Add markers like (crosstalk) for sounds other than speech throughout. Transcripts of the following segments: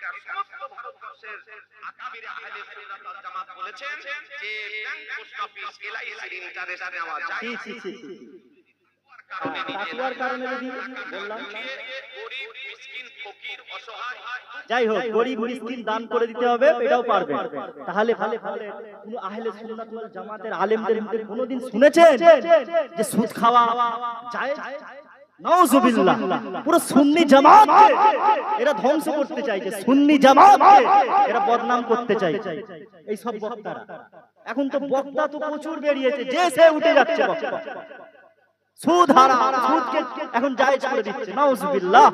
এটা সমস্ত ভারতবর্ষের আকাবির আহলে সুন্নাত ওয়াল জামাত বলেছেন যে bank post office LIC interest নেওয়া যায় ছি ছি ছি ছি। কারণে নিজে তাকুয়ার কারণে যদি বললাম। উঠিয়ে গরিব মিসকিন ফকির অসহায় যাই হোক গরিব মিসকিন দান করে দিতে হবে এটাও পারবে। তাহলে ভালো ভালো কোন আহলে সুন্নাত ওয়াল জামাতের আলেমদের কোনোদিন শুনেছেন যে সুদ খাওয়া যায়? নাউজুবিল্লাহ। পুরো সুন্নি জামাত এরা ধ্বংস করতে চাইছে সুন্নি জামাত এরা বদনাম করতে চাইছে। এই সব বক্তারা। এখন তো বক্তা তো প্রচুর বেরিয়েছে যে সে উঠে যাচ্ছে বক্তা। সুদ হারাম সুদকে এখন জায়েজ করে দিচ্ছে নাউজুবিল্লাহ।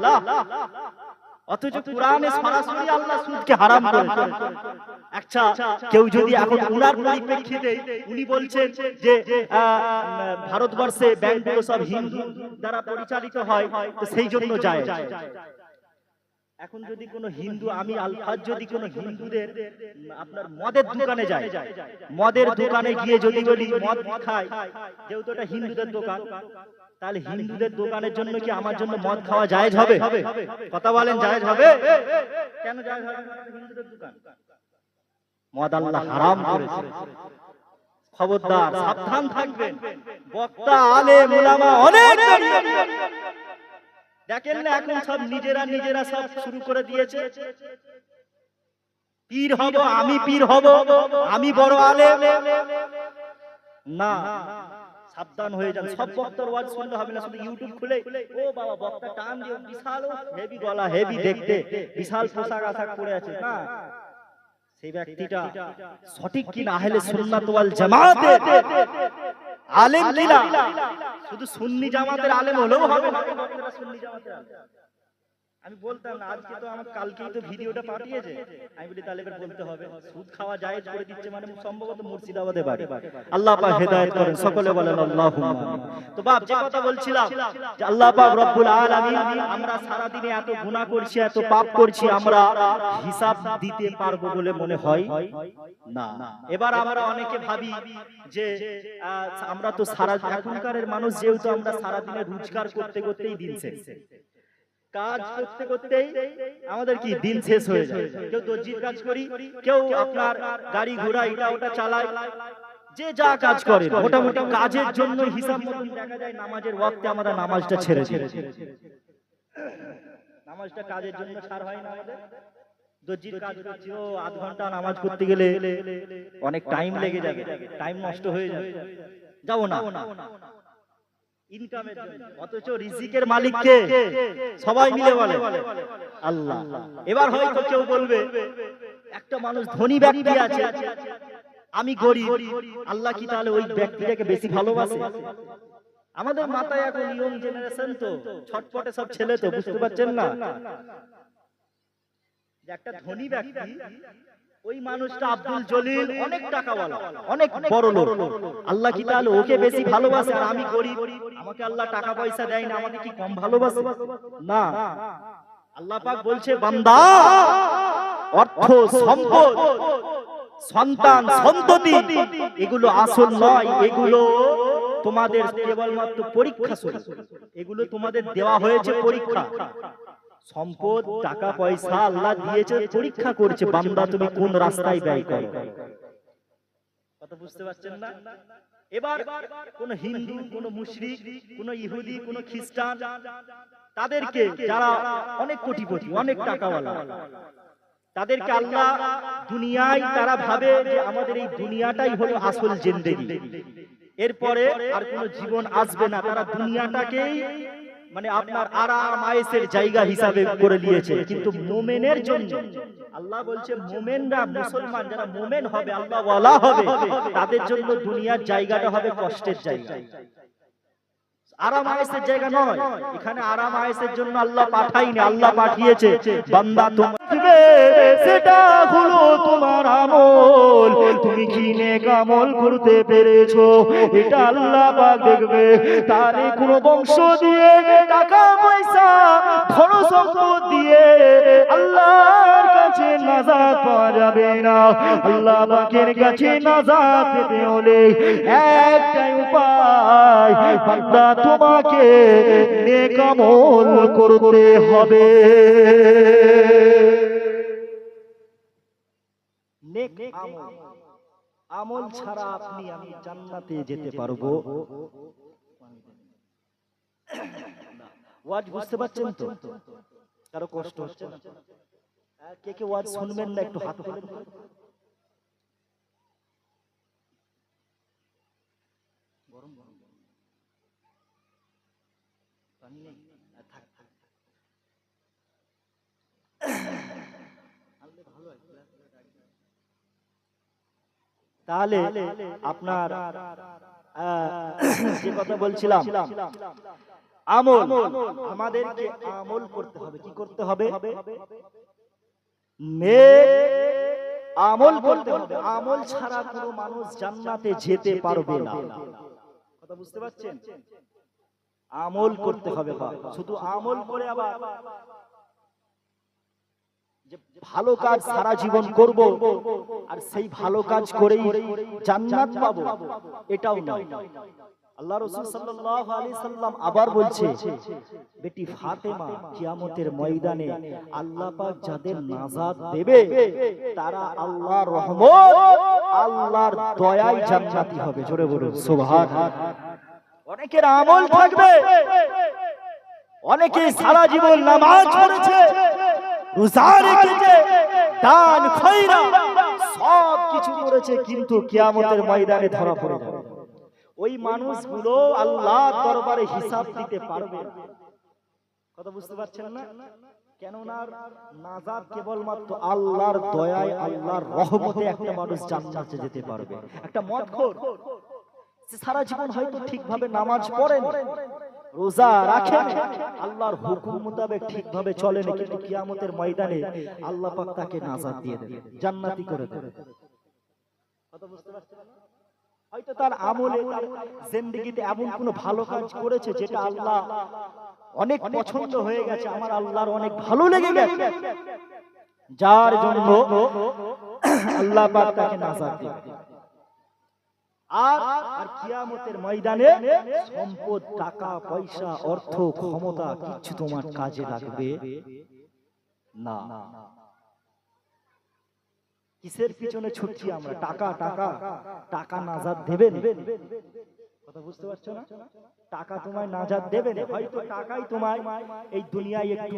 অথচ কোরআনে সরাসরি আল্লাহ সুদকে হারাম করেছে আচ্ছা কেউ যদি এখন উনার পরিপ্রেক্ষিতে উনি বলছেন যে ভারতবর্ষে ব্যাংকগুলো সব হিন্দু দ্বারা পরিচালিত হয় তো সেই জন্য যায়। এখন যদি কোনো হিন্দু আমি আলফাজ যদি কোনো হিন্দুদের আপনার মদের দোকানে যায়। মদের দোকানে গিয়ে যদি বলি মদ খায় যেহেতু এটা হিন্দুদের দোকান তাহলে হিন্দুদের দোকানের জন্য কি আমার জন্য মদ খাওয়া জায়েজ হবে? কথা বলেন জায়েজ হবে? কেন জায়েজ হবে? হিন্দুদের দোকান? মদ আল্লাহ হারাম করেছে। খবরদার সাবধান থাকবেন। বক্তা আলে মুলামা অনেক দেখেন না এখন সব নিজেরা নিজেরা সব শুরু করে দিয়েছে। পীর হব আমি পীর হব। আমি বড় আলেম। না। সাবধান হয়ে যান। সব বক্তার ওয়াজ শুনলে হবে না, শুধু ইউটিউব খুলে। ও বাবা, বক্তা টান দিয়ে বিশাল হেভি গলা হেভি দেখতে। বিশাল পোশাক আশাক পরে আছে, না? সেই ব্যক্তিটা সঠিক কিনা? আহলে সুন্নাত ওয়াল জামাতে। আলেম কিনা? শুধু সুন্নি জামাতের আলেম হলেও হবে। না সুন্নি জামাতের আলেম। আমি বলতাম না, আজকে তো আমার কালকেই তো ভিডিওটা পাঠিয়েছে। আমি বলি, তাহলে এবার বলতে হবে, সুদ খাওয়া জায়েজ করে দিচ্ছে মানে সম্ভবত মুর্শিদাবাদে বাড়ি। আল্লাহ পাক হেদায়েত করেন, সকলে বলেন, আল্লাহুম্মা তো বাপ, যে কথা বলছিলাম, যে আল্লাহ পাক রব্বুল আলামিন, আমরা সারা দিনে এত গুনাহ করছি, এত পাপ করছি, আমরা হিসাব দিতে পারব বলে মনে হয়? না। এবার আমরা অনেকে ভাবি যে আমরা তো সারা, এখনকারের মানুষ যেহেতু আমরা সারা দিনে রোজগার করতে, করতেই দিন শেষ। কাজ করতে করতেই আমাদের কি দিন শেষ হয়ে যায়? কেউ দর্জির কাজ করি কেউ আপনার গাড়ি ঘোড়া এটা ওটা চালায়। যে যা কাজ করে মোটামুটি কাজের জন্য হিসাব দেখা যায় নামাজের ওয়াক্তে আমরা নামাজটা ছেড়ে দিই নামাজটা কাজের জন্য ছাড় হয় না আমাদের। দর্জির কাজ করছি ও আধ ঘণ্টা নামাজ পড়তে গেলে অনেক টাইম লেগে যাবে। টাইম নষ্ট হয়ে যাবে। যাব না। ইনকামের জন্য। অথচ রিজিকের সবাই মিলে বলে। আল্লাহ। এবার হয়তো কেউ বলবে একটা মানুষ ধনী ব্যক্তি আছে আমি গরিব আল্লাহ কি তাহলে ওই ব্যক্তিটাকে বেশি ভালোবাসে? আমাদের মাথায় এখন ইয়ং জেনারেশন তো ছটপটে সব ছেলে তো বুঝতে পারছেন না? একটা ধনী ব্যক্তি ওই মানুষটা আব্দুল জলিল অনেক টাকাওয়ালা অনেক বড় লোক আল্লাহ কি তাহলে ওকে বেশি ভালোবাসে আর আমি গরিব? আমাকে আল্লাহ টাকা পয়সা দেয় না আমাকে কি কম ভালোবাসে? না। আল্লাহ পাক বলছে বান্দা অর্থ সম্পদ সন্তান সন্ততি এগুলো আসল নয় এগুলো তোমাদের কেবলমাত্র পরীক্ষা এগুলো তোমাদের দেওয়া হয়েছে পরীক্ষা। সম্পদ টাকা পয়সা আল্লাহ দিয়েছে পরীক্ষা করছে বান্দা তুমি কোন রাস্তায় ব্যয় করো? কথা বুঝতে পারছেন না? এবার কোন হিন্দু কোন মুশরিক কোন ইহুদি কোন খ্রিস্টান তাদেরকে যারা অনেক কোটিপতি অনেক টাকাওয়ালা তাদেরকে আল্লাহ দুনিয়ায় তারা ভাবে যে আমাদের এই দুনিয়াটাই হলো আসল জিন্দেগি। এরপরে আর কোন জীবন আসবে না তারা দুনিয়াটাকেই মানে আপনার আরাম আয়েসের জায়গা হিসাবে করে নিয়েছে কিন্তু মোমেনের জন্য আল্লাহ বলছে মোমেনরা মুসলমান যারা মোমেন হবে আল্লাহ ওয়ালা হবে। তাদের জন্য দুনিয়ার জায়গাটা হবে কষ্টের জায়গা। আরাম আয়েসের জায়গা। নয়। এখানে আরাম আয়েসের জন্য আল্লাহ পাঠাইনি আল্লাহ পাঠিয়েছে। বান্দা তোমার সেটা হলো তোমার আমল। তুমি কি নেক আমল করতে পেরেছ? এটা আল্লাহ পাক দেখবে। তারে কোন বংশ দিয়ে টাকা, পয়সা ধন সম্পদ দিয়ে আল্লাহর কাছে নাজাত পাওয়া যাবে না। আল্লাহ পাকের কাছে নাজাত পেতে হলে একটাই উপায়, বান্দা তোমাকে নেক আমল করতে হবে। নেক আমল। আমল। ছাড়া আপনি আমি জান্নাতে যেতে পারব। ওয়াজ বুঝতে পারছেন তো? কারও কষ্ট হচ্ছে না? কে কে ওয়াজ শুনবেন না একটু হাত তোলেন। গরম গরম গরম। পানি নেই আহ, থাক থাক থাক। আনলে ভালো হয়। তাহলে আপনার (coughs) যে কথা বলছিলাম আমল আমাদেরকে আমল করতে হবে। কি করতে হবে? আমল করতে হবে। আমল ছাড়া কোনো মানুষ জান্নাতে যেতে পারবে না। কথা বুঝতে পারছেন? আমল করতে হবে। শুধু আমল করে আবার ভালো কাজ সারা জীবন করব আর সেই ভালো কাজ করেই জান্নাত পাবো। এটাও নয়। আল্লাহ রাসূল সাল্লাল্লাহু আলাইহি সাল্লাম আবার বলছে বেটি ফাতেমা কিয়ামতের ময়দানে আল্লাহ পাক যাদের নাজাত দেবে তারা আল্লাহর রহমত আল্লাহর দয়ায় জান্নাতি হবে। জোরে বলুন সুবহান। অনেকের আমল থাকবে। অনেকে সারা জীবন নামাজ পড়েছে। রোজা রেখেছে দান খয়রা সব কিছু করেছে কিন্তু কিয়ামতের ময়দানে ধরা পড়ে যাবে। ওই মানুষগুলো দরবারে হিসাব দিতে পারবে। কথা বুঝতে পারছেন না? কেননা নাজাত কেবলমাত্র আল্লাহর দয়ায় আল্লাহর রহমতে একটা মানুষ জান্নাতে যেতে পারবে। একটা মদখোর সে সারা জীবন হয়তো ঠিকভাবে নামাজ পড়েন। রোজা রাখেন? আল্লাহর হুকুম মোতাবেক ঠিকভাবে চলেন কিন্তু কিয়ামতের ময়দানে আল্লাহ পাক তাকে নাজাত দিয়ে দেবে জান্নাতি করে দেবে কথা বুঝতে পারছেন না? হয়তো তার আমলে তার জিন্দেগিতে এমন কোনো ভালো কাজ করেছে যেটা আল্লাহ অনেক পছন্দ হয়ে গেছে। আমার আল্লাহর অনেক ভালো লেগে গেছে। যার জন্য আল্লাহ পাক তাকে নাজাত দিবে আর আর কিয়ামতের ময়দানে সম্পদ টাকা পয়সা অর্থ ক্ষমতা কিছু তোমার কাজে লাগবে না। কিসের পিছনে ছুটছি আমরা? টাকা টাকা। টাকা নাজাদ দেবেন? কথা বুঝতে পারছ না? টাকা তোমায় নাজাদ দেবে না? হয়তো টাকাই তোমায় এই দুনিয়ায় একটু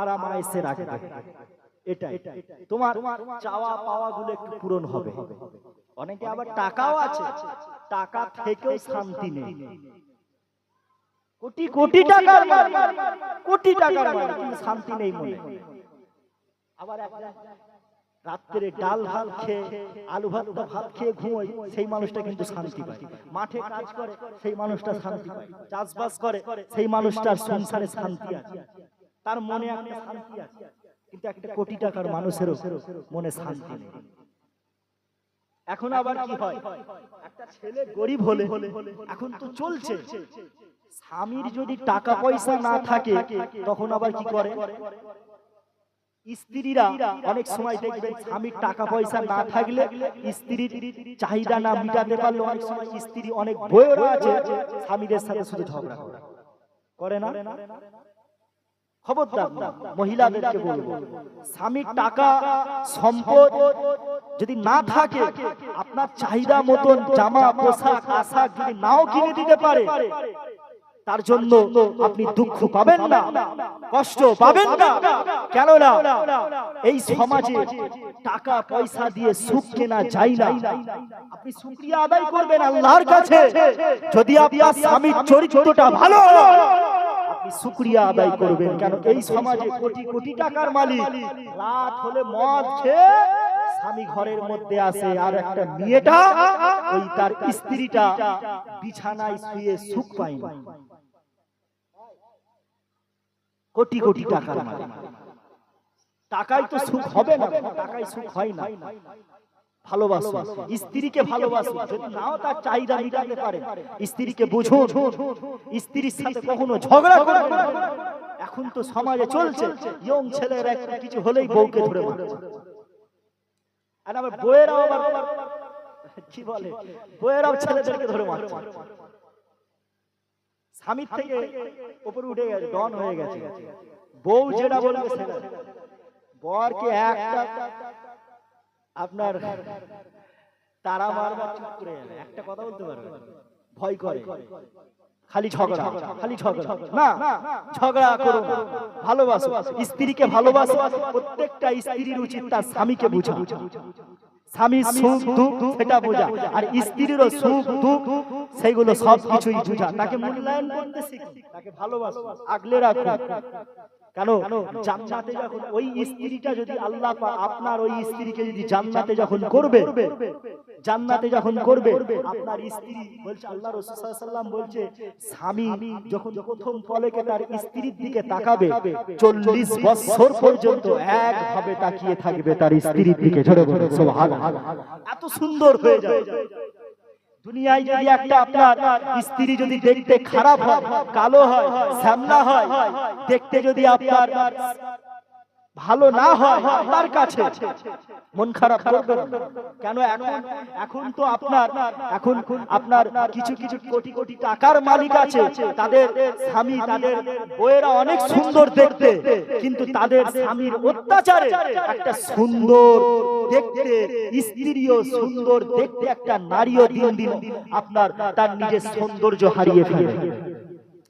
আরাম আয়েসে রাখবে। এটাই। তোমার চাওয়া পাওয়া গুলো একটু পূরণ হবে। অনেকে আবার টাকাও আছে। টাকা থেকেও শান্তি নেই। কোটি কোটি টাকার কোটি টাকার কিন্তু শান্তি নেই মনে। আবার রাত্রে ডাল ভাত খেয়ে আলু ভাত ভাত খেয়ে ঘুমোয় সেই মানুষটা কিন্তু শান্তি পায়। মাঠে কাজ করে সেই মানুষটা শান্তি পায়। চাষবাস করে সেই মানুষটার সংসারে শান্তি আছে। তার মনে একটা শান্তি আছে। কিন্তু একটা কোটি টাকার মানুষেরও মনে শান্তি নেই। এখন আবার কি হয়? একটা ছেলে গরিব হলে এখন তো চলছে। স্বামীর যদি টাকা পয়সা না থাকে তখন আবার কি করে? স্ত্রীরা অনেক সময় দেখবেন স্বামীর টাকা পয়সা না থাকলে স্ত্রীর চাহিদা না মিটাতে পারলে অনেক সময় স্ত্রী অনেক বইয়েরা আছে স্বামীদের সাথে শুধু ঝগড়া করে না? খবরদার মহিলাদেরকে বলব স্বামীর টাকা সম্পদ যদি না থাকে আপনার চাহিদা মতন জামা পোশাক আশাক যদি নাও কিনে দিতে পারে তার জন্য আপনি দুঃখ পাবেন না কষ্ট পাবেন না। কেননা এই সমাজে টাকা পয়সা দিয়ে সুখ কেনা যায় না। আপনি শুকরিয়া আদায় করবেন আল্লাহর কাছে। যদি আপনার স্বামীর চরিত্রটা ভালো আপনি শুকরিয়া আদায় করবেন। কেন এই সমাজে কোটি কোটি টাকার মালিক। রাত হলে মদ খেয়ে স্বামী ঘরের মধ্যে আসে আর একটা মেয়েটা ওই তার স্ত্রীটা বিছানায় শুয়ে সুখ না। কোটি কোটি টাকার মালিক। টাকায় তো সুখ হবে না টাকায় সুখ হয় না। ভালোবাসো। স্ত্রীকে ভালোবাসো। যদি নাও তার চাহিদা মিটাতে পারে স্ত্রীকে বুঝুন। স্ত্রীর সাথে কখনো ঝগড়া এখন তো সমাজে চলছে। ইয়ং ছেলের কিছু হলেই বউকে ধরে মারছে আর আবার বইয়েরাও আবার কি বলে? বইয়েরাও ছেলেদেরকে ধরে মারছে। স্বামীর থেকে উপরে উঠে গেছে ডন হয়ে গেছে। বউ যেটা বলবে সেটা। বরকে একটা আপনার তারা মারবার চুপ করে একটা কথা বলতে পারবে? ভয় করে। খালি ঝগড়া। খালি ঝগড়া। না ঝগড়া করো। ভালোবাসো। স্ত্রীকে ভালোবাসো। প্রত্যেকটা স্ত্রীর উচিত তার স্বামীকে বুঝা। স্বামীর সুখ দুঃখ সেটা বোঝা। আর স্ত্রীরও সুখ দুঃখ সেইগুলো সব কিছুই বুঝা। তাকে মূল্যায়ন করতে শিখি। তাকে ভালোবাসো। আগলে রাখো। কেন জান্নাতে যখন ওই স্ত্রীটা যদি আল্লাহ আপনার ওই স্ত্রীকে যদি জান্নাতে যখন করবে জান্নাতে যখন করবে আপনার স্ত্রী বলছে আল্লাহ রসুল সাল্লাম বলছে স্বামী যখন প্রথম তার স্ত্রীর দিকে তাকাবে চল্লিশ বছর পর্যন্ত একভাবে তাকিয়ে থাকবে তার স্ত্রীর দিকে ঝরে বলে এত সুন্দর হয়ে যায়। দুনিয়ায় যদি একটা আপনার স্ত্রী যদি দেখতে খারাপ হয়, কালো হয়, শ্যামলা হয়, দেখতে যদি আপনার ভালো না হয় আপনার কাছে। মন খারাপ করবেন কেন এখন এখন তো আপনার এখন আপনার কিছু কিছু কোটি কোটি টাকার মালিক আছে। তাদের স্বামী তাদের বইয়েরা অনেক সুন্দর দেখতে। কিন্তু তাদের স্বামীর অত্যাচারে একটা সুন্দর দেখতে স্ত্রীও সুন্দর দেখতে একটা নারীও দিন দিন আপনার তার নিজের সৌন্দর্য হারিয়ে ফেলে।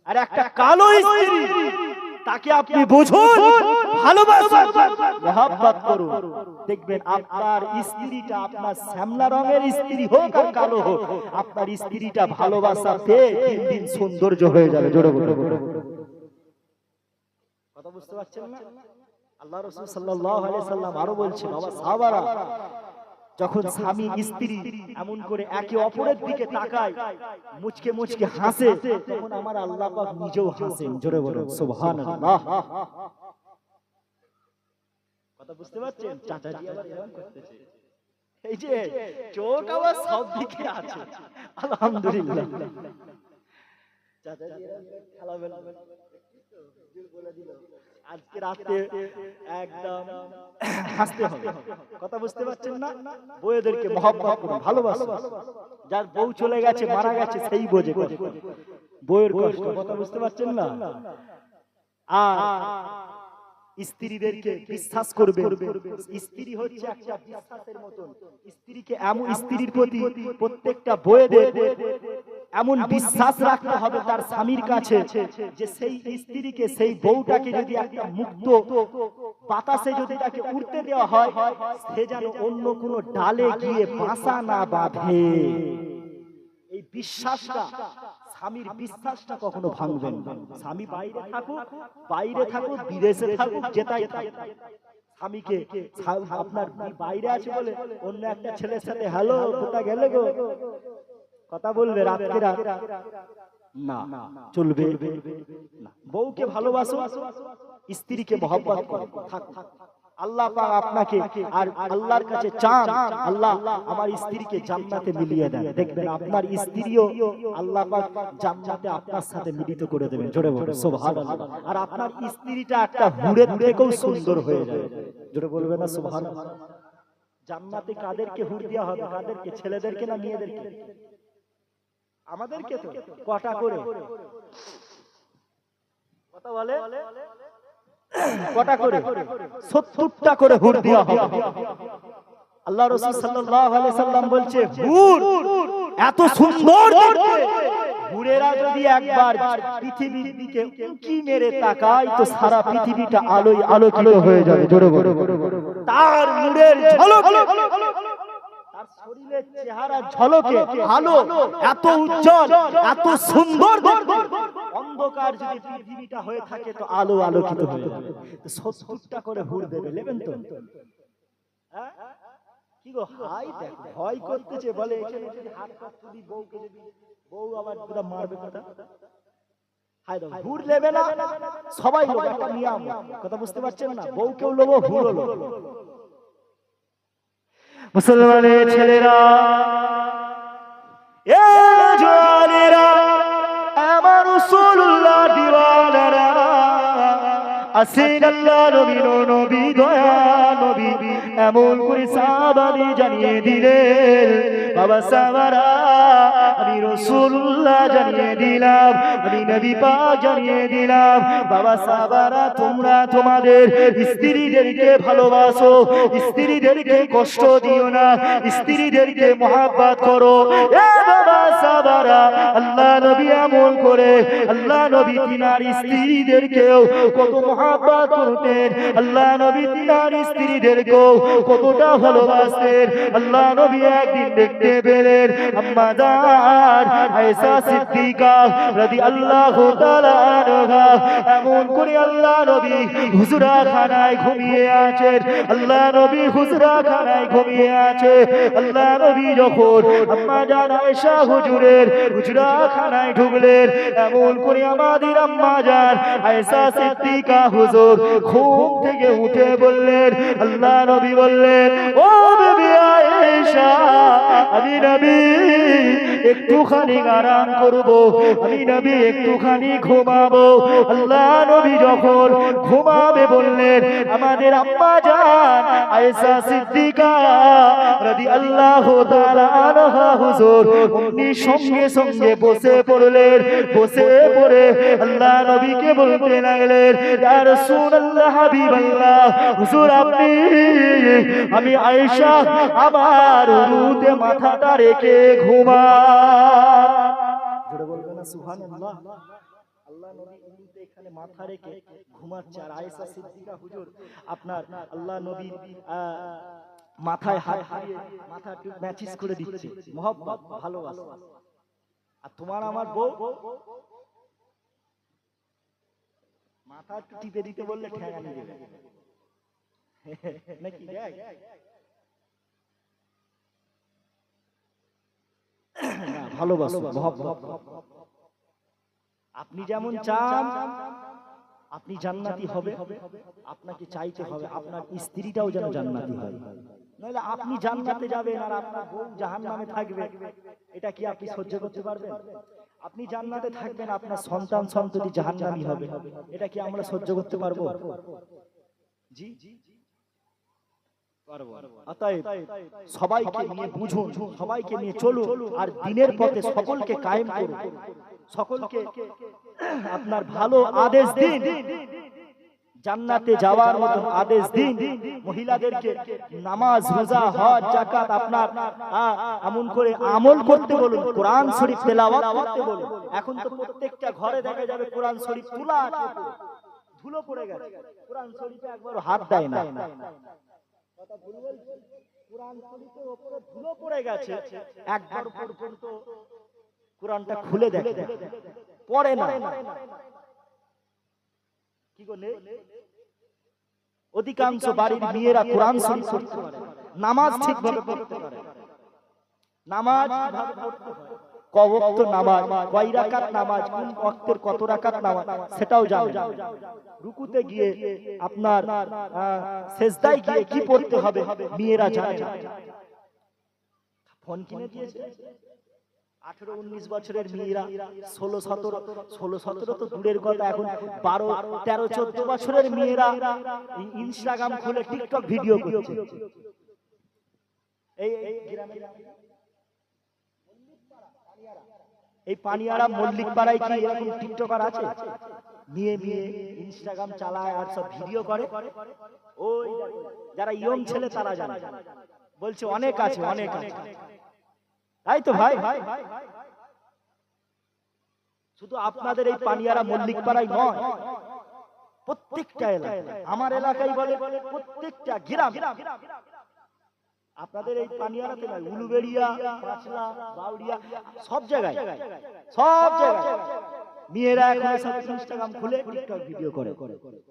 আর একটা কালো স্ত্রী। তাকে আপনি বুঝুন ভালোবাসুন মহাব্বত করুন। দেখবেন আপনার স্ত্রীটা আপনার শ্যামলা রঙের স্ত্রী হোক আর কালো হোক আপনার স্ত্রীটা ভালোবাসা পেয়ে দিন দিন সৌন্দর্য হয়ে যাবে জোরে বলে কথা বুঝতে পারছেন না? আল্লাহ রসুল সাল্লাল্লাহু আলাইহি সাল্লাম আরও বলছেন বাবা সাহাবারা যখন স্বামী স্ত্রী এমন করে একে অপরের দিকে তাকায় মুচকে মুচকে হাসে তখন আমার আল্লাহ পাক নিজেও হাসেন জোরে বলুন সুবহানাল্লাহ। কথা বুঝতে পারছেন? চাচাজি আবার এরকম করতেছে। এই যে চোখ আবার সব দিকে আছে। আলহামদুলিল্লাহ। চাচাজি খেলাবেলা বলে দিল। আজকে রাতে একদম হাসতে হবে। কথা বুঝতে পারছেন না? বউদেরকে মহব্বত করুন, ভালোবাসুন। যার বউ চলে গেছে, মারা গেছে, সেই বোঝে কষ্ট। বউয়ের কষ্ট, কথা বুঝতে পারছেন না? আর স্ত্রীদেরকে বিশ্বাস করবে স্ত্রী হচ্ছে একটা বিশ্বাসের মতন। স্ত্রীকে এমন স্ত্রীর প্রতি প্রত্যেকটা বউয়েদের এমন বিশ্বাস রাখতে হবে তার স্বামীর কাছে যে সেই স্ত্রীকে সেই বউটাকে যদি একটা মুক্ত বাতাসে যদি তাকে উঠতে দেওয়া হয় সে যেন অন্য কোনো ডালে গিয়ে বাসা না বাঁধে। এই বিশ্বাসটা স্বামীর বিশ্বাসটা কখনো ভাঙবেন না। স্বামী বাইরে থাকুক বাইরে থাকুক বিদেশে থাকুক যেটাই থাকুক। স্বামীকে আপনার বাইরে আছে বলে অন্য একটা ছেলের সাথে হ্যালো কোথা গেলে গো? কথা বলবে রাত্রে রাত না চলবে। বউকে ভালোবাসো স্ত্রীকে মহব্বত করো থাক। আল্লাহ পাক আপনাকে আর আল্লাহর কাছে চান আল্লাহ আমার স্ত্রীকে জান্নাতে মিলিয়ে দেন। দেখবেন আপনার স্ত্রীও আল্লাহ পাক জান্নাতে আপনার সাথে মিলিত করে দেবেন। জোরে বলুন সুবহানাল্লাহ। আর আপনার স্ত্রীটা একটা হুড়ের থেকেও সুন্দর হয়ে যাবে। জোরে বলবেন না সুবহানাল্লাহ। জান্নাতে কাদেরকে হুড় দেওয়া হবে? কাদেরকে? ছেলেদেরকে না মেয়েদেরকে? আমাদেরকে তো কটা করে? কথা বলে? কটা করে? সত্তরটা করে হুর দেওয়া হবে। আল্লাহ রসুল সাল্লাল্লাহু আলাইহি সাল্লাম বলছে হুর এত সুন্দর হুরেরা যদি একবার পৃথিবীর দিকে উঁকি মেরে তাকায় তো সারা পৃথিবীটা আলোয় আলোকিত হয়ে যাবে জোরে তার নূরের ঝলকে শরীরের চেহারা ঝলকে আলো এত উজ্জ্বল এত সুন্দর অন্ধকার যদি পৃথিবীটা হয়ে থাকে তো আলো আলোকিত যাবে। সত্তরটা করে হুড় দেবে নেবেন তো? কি গো হাই দেখ ভয় করতেছে বলে এখানে যদি হাত পাত তুলি বউকে যদি বউ আবার পুরো মারবে কথা? হাই দাও হুড় নেবে না? সবাই লোক একটা নিয়ম। কথা বুঝতে পারছেন না? বউকেও লোবো হুড়ও লোবো মুসলমানের ছেলেরা এ জোয়ানেরা আমার রাসূলুল্লাহ দিওয়ানারা আসিন আল্লাহ নবী, দয়া নবী, এমন করে জানিয়ে বাবা আমি রসুল্লাহ জানিয়ে দিলাম, আমি নবী জানিয়ে দিলাম, বাবা তোমরা তোমাদের স্ত্রীদেরকে ভালোবাসো, স্ত্রীদেরকে কষ্ট দিও না, স্ত্রীদেরকে মহাব্বত করো। বাবা সাহাবারা, আল্লাহ নবী এমন করে, আল্লাহ নবী তিনার স্ত্রীদেরকেও কত মহাব্বত করতেন। আল্লাহ নবী তিনার স্ত্রীদেরকেও কতটা ভালোবাসতেন। আল্লাহ নবী একদিন দেখতে পেলেন আম্মা জান, আয়েশা সিদ্দিকা রাদিয়াল্লাহু তাআলা আনহা। এমন করে আল্লাহ নবী হুজুরা খানায় ঘুমিয়ে আছেন। আল্লাহ নবী হুজুরা খানায় ঘুমিয়ে আছে। আল্লাহ নবী যখন আম্মা জান, আয়েশা হুজুরের হুজুরা খানায় ঢুকলেন, এমন করে আমাদের আম্মা জান, আয়েশা সিদ্দিকা হুজুর ঘুম থেকে উঠে বললেন, আল্লাহ নবী বললেন, ও বেবি আয়েশা, আমি নবী, একটুখানি আরাম করব, আমি নবী একটুখানি ঘুমাবো। আল্লাহ নবী যখন ঘুমাবে বললেন, আমাদের আম্মা জান আয়েশা সিদ্দিকা তাআলা আনহা হুজুর, উনি সঙ্গে সঙ্গে বসে পড়লেন। বসে পড়ে আল্লাহ নবীকে বলতে লাগলেন, ইয়া আমি আয়েশা, আমার উরুতে মাথাটা রেখে ঘুমা রেখে আর আপনার আল্লাহ নবীর মাথায় হাত হারিয়ে আর তোমার আমার বউ? মাথা টিপে দিতে বললে ঠেঙানি দেবে নাকি? দেখ। ভালোবাসো আপনি যেমন চান আপনি জান্নাতি হবে আপনাকে চাইতে হবে আপনার স্ত্রীটাও যেন জান্নাতি হয়। নইলে আপনি জান্নাতে যাবেন আর আপনার বউ জাহান্নামে থাকবে। এটা কি আপনি সহ্য করতে পারবেন? আপনি জান্নাতে থাকবেন আপনার সন্তান সন্ততি জাহান্নামি হবে। এটা কি আমরা সহ্য করতে পারব। জি অতএব সবাইকে নিয়ে বুঝুন সবাইকে নিয়ে চলুন আর দিনের পথে সকলকে কায়েম করুন। সকলকে আপনার ভালো আদেশ দিন। জান্নাতে যাওয়ার মতো আদেশ দিন। মহিলাদেরকে নামাজ, রোজা, হজ জাকাত আপনার এমন করে আমল করতে বলুন, কোরআন শরীফ তেলাওয়াত করতে বলুন। এখন তো প্রত্যেকটা ঘরে দেখা যাবে কোরআন শরীফ তুলা ধুলো পড়ে গেছে। কোরআন শরীফে একবার হাত দেয় না। কথা? কোরআন শরীফের উপরে ধুলো পড়ে গেছে। একবার পর্যন্ত কোরআনটা খুলে দেখে। পড়ে না? অধিকাংশ বাড়ির মেয়েরা কোরআন শরীফ পড়তে পারে। নামাজ ঠিকভাবে পড়তে পারে। নামাজ কয় রাকাত নামাজ কোন ওয়াক্তের কত রাকাত নামাজ সেটাও জানে না। রুকুতে গিয়ে আপনার সেজদায় গিয়ে কি পড়তে হবে মেয়েরা জানে ফোন কিনে দিয়েছে? আঠেরো উনিশ বছরের মেয়েরা ষোলো সতেরো ষোলো সতেরো তো দূরের কথা এখন। বারো তেরো চোদ্দ বছরের মেয়েরা ইনস্টাগ্রাম খুলে টিকটক ভিডিও করছে। এই এই পানিয়ারা মল্লিক পাড়ায় কি এরকম টিকটকার আছে? মেয়ে মেয়ে ইনস্টাগ্রাম চালায় আর সব ভিডিও করে। ওই যারা ইয়ং ছেলে তারা জানে। বলছে অনেক আছে অনেক আছে। তাই তো ভাই? শুধু আপনাদের এই পানিয়ারা মল্লিক পাড়ায় নয় প্রত্যেকটা এলাকা আমার এলাকায় বলে প্রত্যেকটা গ্রাম আপনাদের এই পানিয়ারাতে নয় উলুবেড়িয়া পাঁচলা সব জায়গায় সব জায়গায় মেয়েরা এখন সব ইনস্টাগ্রাম খুলে টিকটক ভিডিও করে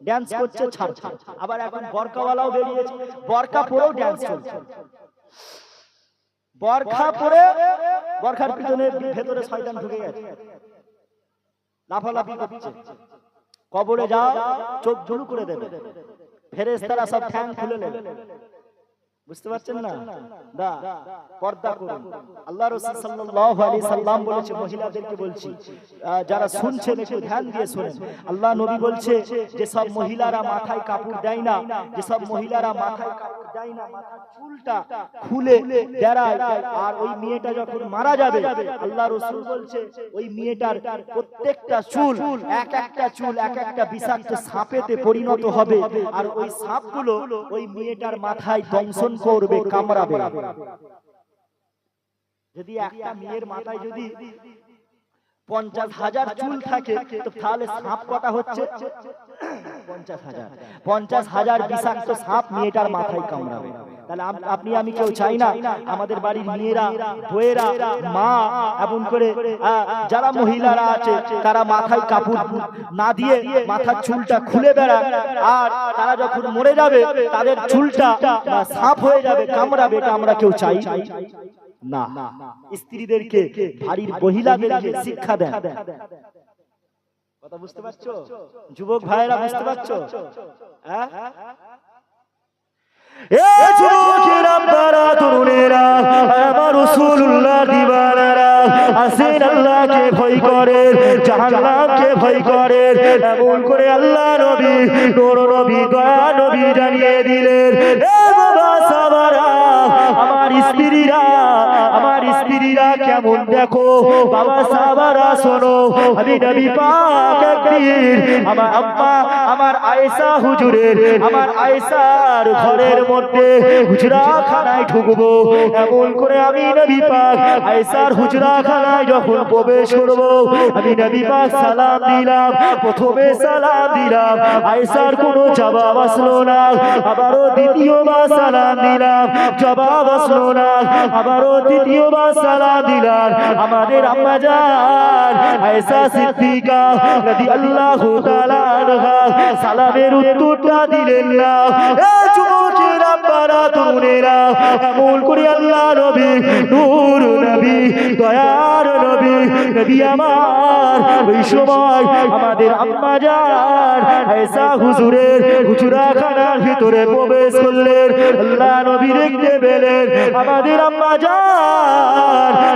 ড্যান্স করছে ছাড়ছে আবার এখন বরকাওয়ালাও বেরিয়েছে বরকা পরেও ড্যান্স চলছে বরখা পরে বরখার পিছনে ভেতরে শয়তান ঢুকে গেছে। লাফালাফি করছে। কবরে যাও চোখ ঝুলু করে দেবে। ফেরেস্তারা সব ঠ্যাং খুলে নেবে। বুঝতে পারছেন না? দা পর্দা করুন। আল্লাহ রাসূল সাল্লাল্লাহু আলাইহি সাল্লাম বলেছে মহিলাদেরকে বলছি যারা শুনছেন একটু ধ্যান দিয়ে শুনেন। আল্লাহ নবী বলছে যে সব মহিলারা মাথায় কাপড় দেয় না যে সব মহিলারা মাথায় কাপড় দেয় না মাথার চুলটা খুলে দেড়ায় আর ওই মেয়েটা যখন মারা যাবে আল্লাহ রসুল বলছে ওই মেয়েটার প্রত্যেকটা চুল এক একটা চুল এক একটা বিষাক্ত সাপেতে পরিণত হবে। আর ওই সাপগুলো ওই মেয়েটার মাথায় দংশন করবে কামড়াবে। যদি একটা মেয়ের মাথায় যদি পঞ্চাশ হাজার চুল থাকে তো তাহলে সাপ কটা হচ্ছে? পঞ্চাশ হাজার। পঞ্চাশ হাজার বিষাক্ত সাপ মেয়েটার মাথায় কামড়াবে। তাহলে আপনি আমি কেউ চাই না আমাদের বাড়ির মেয়েরা বইয়েরা মা এমন করে যারা মহিলারা আছে তারা মাথায় কাপড় না দিয়ে মাথার চুলটা খুলে বেড়ায় আর তারা যখন মরে যাবে তাদের চুলটা সাপ হয়ে যাবে কামড়াবে এটা আমরা কেউ চাই। না স্ত্রীদেরকে বাড়ির মহিলাদেরকে শিক্ষা দেন। কথা বুঝতে পারছ? যুবক ভাইয়েরা বুঝতে পারছ? হ্যাঁ? এ যুবকেরা আপনারা তরুণেরা আমার রাসূলুল্লাহ দিওয়ানারা আসেন আল্লাহকে ভয় করেন জাহান্নামকে ভয় করেন এমন করে আল্লাহ নবী নবী দয়া নবী জানিয়ে দিলেন দেখো বাবা সাবারা শোনো, আমি নবী পাক একদিন আমার আম্মা আমার আয়েশা হুজুরের, আমার আয়েশার ঘরের মধ্যে হুজরা খানায় ঢুকবো। এমন করে আমি নবী পাক আয়েশার হুজরা খানায় যখন প্রবেশ করব, আমি নবী পাক সালাম দিলাম, প্রথমে সালাম দিলাম, আয়েশার কোনো জবাব আসলো না, আবারও দ্বিতীয়বার সালাম দিলাম, জবাব আসলো না, আবারও দ্বিতীয়বার সালাম দিলাম, আমাদের আম্মা জান আয়েশা সিদ্দিকা রাদিয়াল্লাহু তাআলা সালামের উত্তরটা দিলেন না। তরুণেরা এমন করে আল্লাহ নবী, নূর নবী, দয়ার নবী নবী আমার, ওই সময় আমাদের আম্মা জান আয়েশা হুজুরের হুজুরা খানার ভিতরে প্রবেশ করলেন, আল্লাহ নবী দেখতে পেলেন আমাদের আম্মা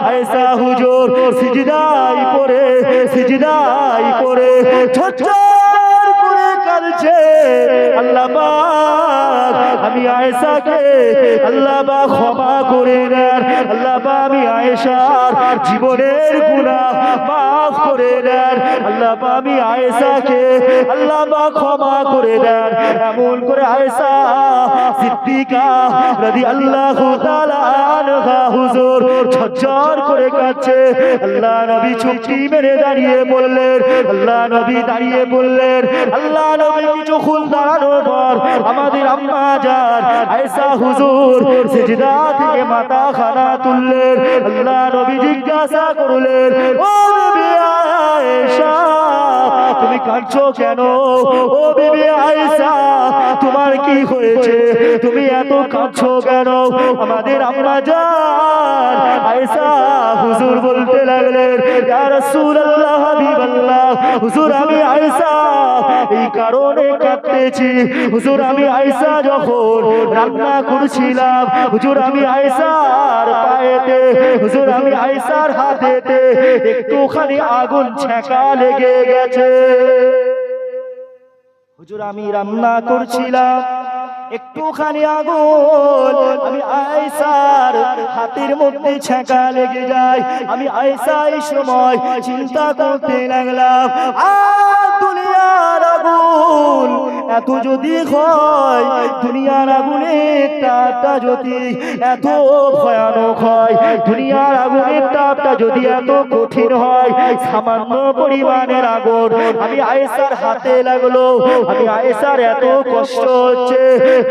আয়েশা হুজুর সিজদাই সিজদাই করে কাঁদছে, আল্লাহ আমি আয়েশাকে আল্লাহ বা ক্ষমা করে দেন আল্লাহ বা আমি আয়েশার জীবনের গুনাহ মাফ করে দেন আল্লাহ বা আমি আয়েশাকে আল্লাহ বা ক্ষমা করে দেন এমন করে আয়েশা সিদ্দিকা রাদিয়াল্লাহু তাআলা আনহা হুজুর ঝরঝর করে কাঁদছে। আল্লাহ নবী চুপটি মেরে দাঁড়িয়ে বললেন, আল্লাহ নবী দাঁড়িয়ে বললেন, আল্লাহ নবী কিছুক্ষণ দাঁড়ানোর পর আমাদের আম্মা যান আইসা হুজুর সিজদা থেকে মাথা খানা তুললেন। আল্লাহ নবী জিজ্ঞাসা করলেন, ও নবী আয়েশা তুমি কাঁদছো কেন? ও বিবি আয়েশা, তোমার কি হয়েছে? তুমি এত কাঁদছো কেন? আমাদের আম্মা জান আয়েশা, হুজুর বলতে লাগলেন, ইয়া রাসূলুল্লাহ, হাবিবাল্লাহ, হুজুর আমি আয়েশা, এই কারণে কাঁদতেছি। হুজুর আমি আয়েশা যখন রান্না করছিলাম, হুজুর আমি আয়েশার পায়েতে, হুজুর আমি আয়েশার হাতেতে একটুখানি আগুন ছ্যাঁকা লেগে গেছে। হুজুর, আমি রান্না করছিলাম। একটুখানি আগুন। আমি আয়সার হাতের মধ্যে ছ্যাঁকা লেগে যায়। আমি আয়সা এই সময় চিন্তা করতে লাগলাম আর দুনিয়ার আগুন। এত যদি হয় দুনিয়ার আগুনের তাপটা যদি এত ভয়ানক হয় দুনিয়ার আগুনের তাপটা যদি এত কঠিন হয় সামান্য পরিমাণের আগুন আমি আয়েশার হাতে লাগল। আমি আয়েশার এত কষ্ট হচ্ছে।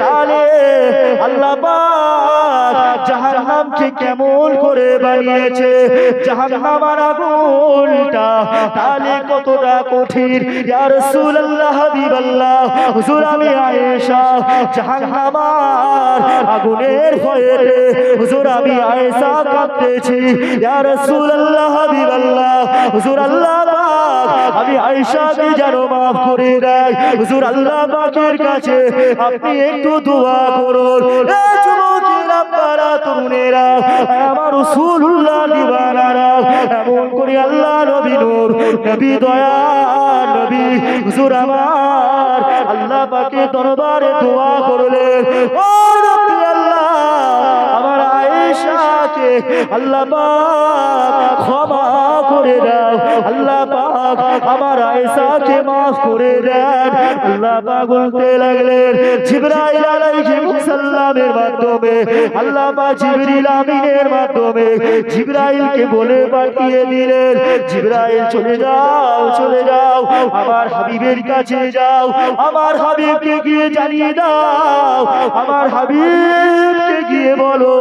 তাহলে আল্লাহ জাহান্নামকে কেমন করে বানিয়েছে? জাহান্নামার আগুনটা তাহলে কতটা কঠিন? ইয়া রাসূলুল্লাহ হাবিবাল্লাহ। হুজুর আমি আয়েশা, জাহান্নামার আগুনের ভয়ে হুজুর আমি আয়েশা কাঁদতেছি। ইয়া রাসূলুল্লাহ, হাবিবাল্লাহ, হুজুর আল্লাহ আমি আয়েশাকে যেন মাফ করে দেয়। হুজুর আল্লাহ পাকের কাছে আপনি একটু দোয়া করুন। আব্বারা তরুণেরা, আমার রসুল্লাহ দিবানারা, এমন করে আল্লাহ নবী নূর, নবী দয়া নবী হুজুর আমার, আল্লাহ পাকে দরবারে দোয়া করলেন। ও নবী আল্লাহ, আমার আয়েশাকে আল্লাহ পাক ক্ষমা করে দাও, আল্লাহ পাক আমার আয়েশাকে মাফ করে দেন। আল্লাহ পাক লাগলেন, জিবরাইল আলাইহিস সালামের মাধ্যমে আল্লাহ পাক জিবরিল আমিনের মাধ্যমে জিবরাইলকে বলে পাঠিয়ে দিলেন, জিবরাইল চলে যাও চলে যাও, আমার হাবিবের কাছে যাও, আমার হাবিবকে গিয়ে জানিয়ে দাও, আমার হাবিবকে গিয়ে বলো,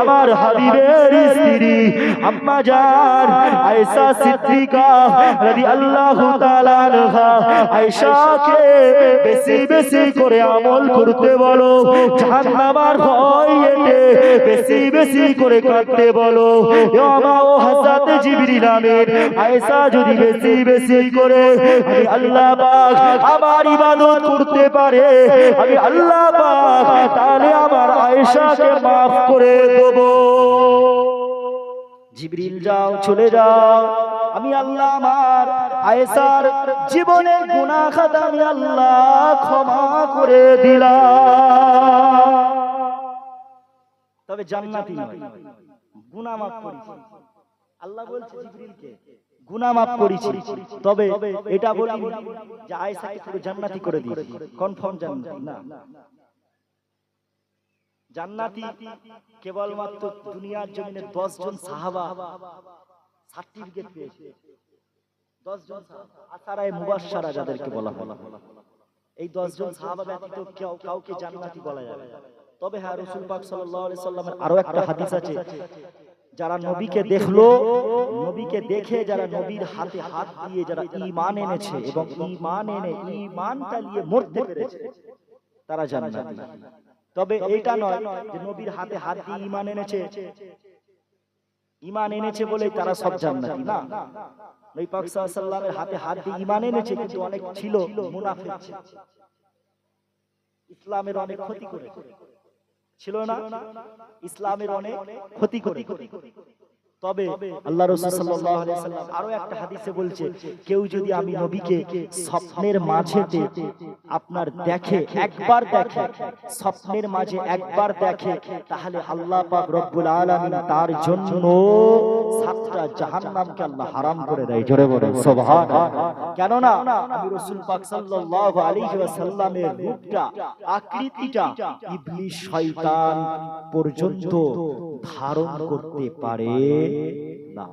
আমার হাবিবের স্ত্রী আম্মা জান, আয়েশা সিদ্দিকা রাদিয়াল্লাহু তাআলা আনহা আয়েশাকে বেশি বেশি করে আমল করতে বলো, জাহান্নামার ভয় এতে বেশি বেশি করে কাটতে বলো। ইয়া ও হযরত জিবরিল আমিন, আয়েশা যদি বেশি বেশি করে, আমি আল্লাহ পাক আমার ইবাদত করতে পারে, আমি আল্লাহ পাক তাহলে আমার আয়েশাকে maaf করে দেব। জিবরিল যাও, চলে যাও। আমি আল্লাহ আমার আয়েশার জীবনের গুনাহ খাতা আমি আল্লাহ ক্ষমা করে দিলাম। তবে জান্নাতি গুনাহ মাফ করেছি আল্লাহ বলছে জিবরিলকে, গুনাহ মাফ করেছি তবে এটা বলি যে আয়েশাকে পুরো জান্নাতি করে দিয়েছি কনফার্ম জান্নাতি, না। জান্নাতি কেবলমাত্র দুনিয়ার জমিনে দশ জন সাহাবা সার্টিফিকেট পেয়েছে। দশ জন আসারায় মুবাসারা যাদেরকে বলা হয়। এই দশ জন সাহাবা ব্যতীত কেউ কাউকে জান্নাতি বলা যাবে না। তবে হ্যাঁ রসুল পাক সাল্লাল্লাহু আলাইহি সাল্লামের আরও একটা হাদিস আছে। যারা নবীকে দেখল, নবীকে দেখে যারা নবীর হাতে হাত দিয়ে যারা ঈমান এনেছে এবং ঈমান এনে ঈমানটা নিয়ে মরতে পেরেছে, তারা জান্নাতি। তবে এটা নয় যে নবীর হাতে হাত দিয়ে ইমান এনেছে। ইমান এনেছে। বলে তারা সব জান্নাতি। না নবী পাক সাল্লামের হাতে হাত দিয়ে ইমান এনেছে কিন্তু অনেক ছিল মুনাফিক ছিল। ইসলামের অনেক ক্ষতি করে। ছিল না? ইসলামের অনেক ক্ষতি করে। তবে আল্লাহ রাসূল সাল্লাল্লাহু আলাইহি সাল্লাম আরও একটা হাদিসে বলছে কেউ যদি আমি নবীকে স্বপ্নের মাঝেতে আপনার দেখে একবার দেখে স্বপ্নের মাঝে একবার দেখে তাহলে আল্লাহ পাক রব্বুল আলামিন তার জন্য সাতটা জাহান্নামকে আল্লাহ হারাম করে দেয় জোরে বলে সুবহানাল্লাহ কেননা আমি রাসূল পাক সাল্লাল্লাহু আলাইহি ওয়াসাল্লামের রূপটা আকৃতিটা ইবলিস শয়তান পর্যন্ত ধারণ করতে পারে না।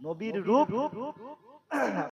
নবীর রূপ